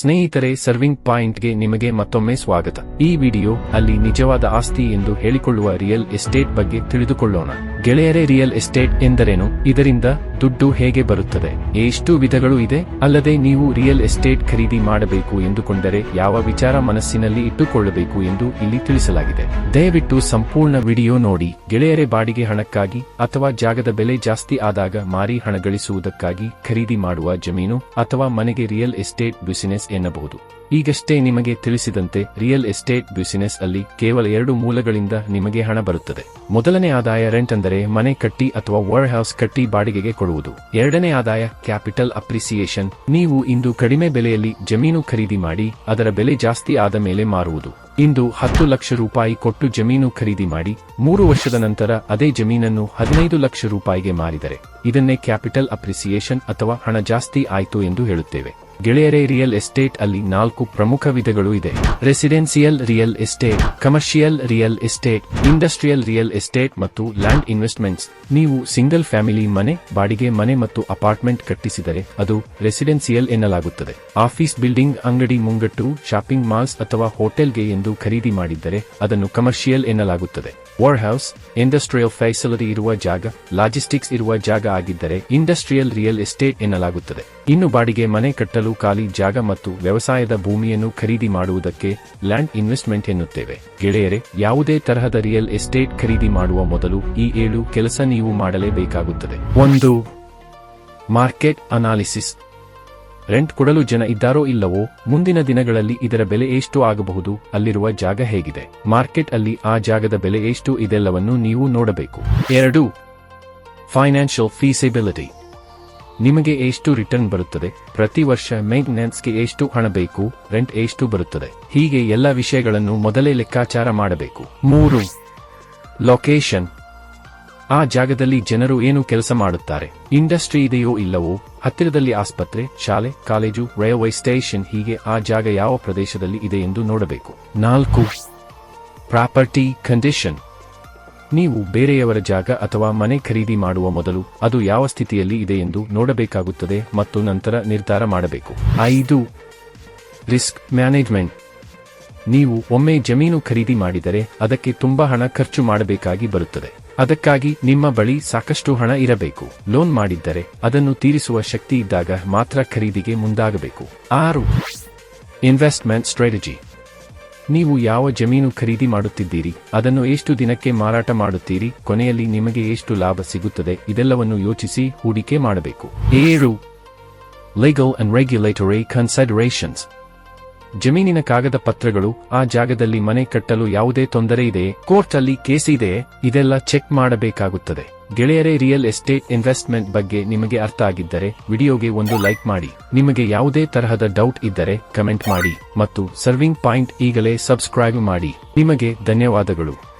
ಸ್ನೇಹಿತರೆ, ಸರ್ವಿಂಗ್ ಪಾಯಿಂಟ್ಗೆ ನಿಮಗೆ ಮತ್ತೊಮ್ಮೆ ಸ್ವಾಗತ. ಈ ವಿಡಿಯೋ ಅಲ್ಲಿ ನಿಜವಾದ ಆಸ್ತಿ ಎಂದು ಹೇಳಿಕೊಳ್ಳುವ ರಿಯಲ್ ಎಸ್ಟೇಟ್ ಬಗ್ಗೆ ತಿಳಿದುಕೊಳ್ಳೋಣ. ಗೆಳೆಯರೇ, ರಿಯಲ್ ಎಸ್ಟೇಟ್ ಎಂದರೇನು? ಇದರಿಂದ ದುಡ್ಡು ಹೇಗೆ ಬರುತ್ತದೆ? ಎಷ್ಟು ವಿಧಗಳು ಇದೆ? ಅಲ್ಲದೆ ನೀವು ರಿಯಲ್ ಎಸ್ಟೇಟ್ ಖರೀದಿ ಮಾಡಬೇಕು ಎಂದುಕೊಂಡರೆ ಯಾವ ವಿಚಾರ ಮನಸ್ಸಿನಲ್ಲಿ ಇಟ್ಟುಕೊಳ್ಳಬೇಕು ಎಂದು ಇಲ್ಲಿ ತಿಳಿಸಲಾಗಿದೆ. ದಯವಿಟ್ಟು ಸಂಪೂರ್ಣ ವಿಡಿಯೋ ನೋಡಿ. ಗೆಳೆಯರೆ, ಬಾಡಿಗೆ ಹಣಕ್ಕಾಗಿ ಅಥವಾ ಜಾಗದ ಬೆಲೆ ಜಾಸ್ತಿ ಆದಾಗ ಮಾರಿ ಹಣ ಗಳಿಸುವುದಕ್ಕಾಗಿ ಖರೀದಿ ಮಾಡುವ ಜಮೀನು ಅಥವಾ ಮನೆಗೆ ರಿಯಲ್ ಎಸ್ಟೇಟ್ ಬಿಸಿನೆಸ್ ಎನ್ನಬಹುದು. ಈಗಷ್ಟೇ ನಿಮಗೆ ತಿಳಿಸಿದಂತೆ ರಿಯಲ್ ಎಸ್ಟೇಟ್ ಬ್ಯುಸಿನೆಸ್ ಅಲ್ಲಿ ಕೇವಲ ಎರಡು ಮೂಲಗಳಿಂದ ನಿಮಗೆ ಹಣ ಬರುತ್ತದೆ. ಮೊದಲನೇ ಆದಾಯ ರೆಂಟ್ ಅಂದರೆ ಮನೆ ಕಟ್ಟಿ ಅಥವಾ ವರ್ಡ್ ಹೌಸ್ ಕಟ್ಟಿ ಬಾಡಿಗೆಗೆ ಕೊಡುವುದು. ಎರಡನೇ ಆದಾಯ ಕ್ಯಾಪಿಟಲ್ ಅಪ್ರಿಸಿಯೇಷನ್. ನೀವು ಇಂದು ಕಡಿಮೆ ಬೆಲೆಯಲ್ಲಿ ಜಮೀನು ಖರೀದಿ ಮಾಡಿ, ಅದರ ಬೆಲೆ ಜಾಸ್ತಿ ಆದ ಮೇಲೆ ಮಾರುವುದು. ಇಂದು ಹತ್ತು ಲಕ್ಷ ರೂಪಾಯಿ ಕೊಟ್ಟು ಜಮೀನು ಖರೀದಿ ಮಾಡಿ, ಮೂರು ವರ್ಷದ ನಂತರ ಅದೇ ಜಮೀನನ್ನು ಹದಿನೈದು ಲಕ್ಷ ರೂಪಾಯಿಗೆ ಮಾರಿದರೆ, ಇದನ್ನೇ ಕ್ಯಾಪಿಟಲ್ ಅಪ್ರಿಸಿಯೇಷನ್ ಅಥವಾ ಹಣ ಜಾಸ್ತಿ ಆಯ್ತು ಎಂದು ಹೇಳುತ್ತೇವೆ. ಗೆಳೆಯರೇ, ರಿಯಲ್ ಎಸ್ಟೇಟ್ ಅಲ್ಲಿ ನಾಲ್ಕು ಪ್ರಮುಖ ವಿಧಗಳು ಇದೆ. Residential real estate, commercial real estate, industrial real estate ಮತ್ತು ಲ್ಯಾಂಡ್ ಇನ್ವೆಸ್ಟ್ಮೆಂಟ್ಸ್. ನೀವು ಸಿಂಗಲ್ ಫ್ಯಾಮಿಲಿ ಮನೆ, ಬಾಡಿಗೆ ಮನೆ ಮತ್ತು ಅಪಾರ್ಟ್ಮೆಂಟ್ ಕಟ್ಟಿಸಿದರೆ ಅದು ರೆಸಿಡೆನ್ಸಿಯಲ್ ಎನ್ನಲಾಗುತ್ತದೆ. ಆಫೀಸ್ ಬಿಲ್ಡಿಂಗ್, ಅಂಗಡಿ ಮುಂಗಟ್ಟು, ಶಾಪಿಂಗ್ ಮಾಲ್ಸ್ ಅಥವಾ ಹೋಟೆಲ್ಗೆ ಎಂದು ಖರೀದಿ ಮಾಡಿದ್ದರೆ ಅದನ್ನು ಕಮರ್ಷಿಯಲ್ ಎನ್ನಲಾಗುತ್ತದೆ. ವಾರ್ ಹೌಸ್ ಇಂಡಸ್ಟ್ರಿಯಲ್ ಫೈಸಲರಿ ಇರುವ ಜಾಗ, ಲಾಜಿಸ್ಟಿಕ್ಸ್ ಇರುವ ಜಾಗ ಆಗಿದ್ದರೆ ಇಂಡಸ್ಟ್ರಿಯಲ್ ರಿಯಲ್ ಎಸ್ಟೇಟ್ ಎನ್ನಲಾಗುತ್ತದೆ. ಇನ್ನು ಬಾಡಿಗೆ ಮನೆ ಕಟ್ಟಲು ಖಾಲಿ ಜಾಗ ಮತ್ತು ವ್ಯವಸಾಯದ ಭೂಮಿಯನ್ನು ಖರೀದಿ ಮಾಡುವುದಕ್ಕೆ ಲ್ಯಾಂಡ್ ಇನ್ವೆಸ್ಟ್ಮೆಂಟ್ ಎನ್ನುತ್ತೇವೆ. ಗೆಳೆಯರೆ, ಯಾವುದೇ ತರಹದ ರಿಯಲ್ ಎಸ್ಟೇಟ್ ಖರೀದಿ ಮಾಡುವ ಮೊದಲು ಈ ಏಳು ಕೆಲಸ ನೀವು ಮಾಡಲೇಬೇಕಾಗುತ್ತದೆ. ಒಂದು, ಮಾರ್ಕೆಟ್ ಅನಾಲಿಸಿಸ್. ರೆಂಟ್ ಕೊಡಲು ಜನ ಇದ್ದಾರೋ ಇಲ್ಲವೋ, ಮುಂದಿನ ದಿನಗಳಲ್ಲಿ ಇದರ ಬೆಲೆ ಎಷ್ಟು ಆಗಬಹುದು, ಅಲ್ಲಿರುವ ಜಾಗ ಹೇಗಿದೆ. ಮಾರ್ಕೆಟ್ ಅಲ್ಲಿ ಆ ಜಾಗದ ಬೆಲೆ ಎಷ್ಟು ಇದೆಲ್ಲವನ್ನು ನೀವು ನೋಡಬೇಕು. ಎರಡು, ಫೈನಾನ್ಷಿಯಲ್ ಫೀಸಿಬಿಲಿಟಿ. ನಿಮಗೆ ಎಷ್ಟು ರಿಟರ್ನ್ ಬರುತ್ತದೆ? ಪ್ರತಿ ವರ್ಷ ಮೇಂಟೆನೆನ್ಸ್ಗೆ ಎಷ್ಟು ಹಣ ಬೇಕು? ರೆಂಟ್ ಎಷ್ಟು ಬರುತ್ತದೆ? ಹೀಗೆ ಎಲ್ಲ ವಿಷಯಗಳನ್ನು ಮೊದಲೇ ಲೆಕ್ಕಾಚಾರ ಮಾಡಬೇಕು. ಮೂರು ಲೊಕೇಶನ್ ಆ ಜಾಗದಲ್ಲಿ ಜನರು ಏನು ಕೆಲಸ ಮಾಡುತ್ತಾರೆ? ಇಂಡಸ್ಟ್ರಿ ಇದೆಯೋ ಇಲ್ಲವೋ? ಹತ್ತಿರದಲ್ಲಿ ಆಸ್ಪತ್ರೆ, ಶಾಲೆ, ಕಾಲೇಜು, ರೈಲ್ವೆ ಸ್ಟೇಷನ್ ಹೀಗೆ ಆ ಜಾಗ ಯಾವ ಪ್ರದೇಶದಲ್ಲಿ ಇದೆ ಎಂದು ನೋಡಬೇಕು. ನಾಲ್ಕು, ಪ್ರಾಪರ್ಟಿ ಕಂಡೀಷನ್. ನೀವು ಬೇರೆಯವರ ಜಾಗ ಅಥವಾ ಮನೆ ಖರೀದಿ ಮಾಡುವ ಮೊದಲು ಅದು ಯಾವ ಸ್ಥಿತಿಯಲ್ಲಿ ಇದೆ ಎಂದು ನೋಡಬೇಕಾಗುತ್ತದೆ ಮತ್ತು ನಂತರ ನಿರ್ಧಾರ ಮಾಡಬೇಕು. ಐದು, ರಿಸ್ಕ್ ಮ್ಯಾನೇಜ್ಮೆಂಟ್. ನೀವು ಒಮ್ಮೆ ಜಮೀನು ಖರೀದಿ ಮಾಡಿದರೆ ಅದಕ್ಕೆ ತುಂಬಾ ಹಣ ಖರ್ಚು ಮಾಡಬೇಕಾಗಿ ಬರುತ್ತದೆ. ಅದಕ್ಕಾಗಿ ನಿಮ್ಮ ಬಳಿ ಸಾಕಷ್ಟು ಹಣ ಇರಬೇಕು. ಲೋನ್ ಮಾಡಿದ್ದರೆ ಅದನ್ನು ತೀರಿಸುವ ಶಕ್ತಿ ಇದ್ದಾಗ ಮಾತ್ರ ಖರೀದಿಗೆ ಮುಂದಾಗಬೇಕು. ಆರು, ಇನ್ವೆಸ್ಟ್ಮೆಂಟ್ ಸ್ಟ್ರಾಟಜಿ. ನೀವು ಯಾವ ಜಮೀನು ಖರೀದಿ ಮಾಡುತ್ತಿದ್ದೀರಿ? ಅದನ್ನು ಎಷ್ಟು ದಿನಕ್ಕೆ ಮಾರಾಟ ಮಾಡುತ್ತೀರಿ? ಕೊನೆಯಲ್ಲಿ ನಿಮಗೆ ಎಷ್ಟು ಲಾಭ ಸಿಗುತ್ತದೆ? ಇದೆಲ್ಲವನ್ನು ಯೋಚಿಸಿ ಹೂಡಿಕೆ ಮಾಡಬೇಕು. ಏಳು. ಲೀಗಲ್ ಅಂಡ್ ರೆಗ್ಯುಲೇಟರಿ ಕನ್ಸಿಡರೇಷನ್ಸ್ ಜಮೀನಿನ ಕಾಗದ ಪತ್ರಗಳು ಆ ಜಾಗದಲ್ಲಿ ಮನೆ ಕಟ್ಟಲು ಯಾವುದೇ ತೊಂದರೆ ಇದೆಯೇ? ಕೋರ್ಟ್ ಅಲ್ಲಿ ಕೇಸ್ ಇದೆಯೇ? ಇದೆಲ್ಲ ಚೆಕ್ ಮಾಡಬೇಕಾಗುತ್ತದೆ. ಗೆಳೆಯರೇ, ರಿಯಲ್ ಎಸ್ಟೇಟ್ ಇನ್ವೆಸ್ಟ್ಮೆಂಟ್ ಬಗ್ಗೆ ನಿಮಗೆ ಅರ್ಥ ಆಗಿದ್ದರೆ ವಿಡಿಯೋಗೆ ಒಂದು ಲೈಕ್ ಮಾಡಿ. ನಿಮಗೆ ಯಾವುದೇ ತರಹದ ಡೌಟ್ ಇದ್ದರೆ ಕಮೆಂಟ್ ಮಾಡಿ. ಮತ್ತು ಸರ್ವಿಂಗ್ ಪಾಯಿಂಟ್ ಈಗಲೇ ಸಬ್ಸ್ಕ್ರೈಬ್ ಮಾಡಿ. ನಿಮಗೆ ಧನ್ಯವಾದಗಳು.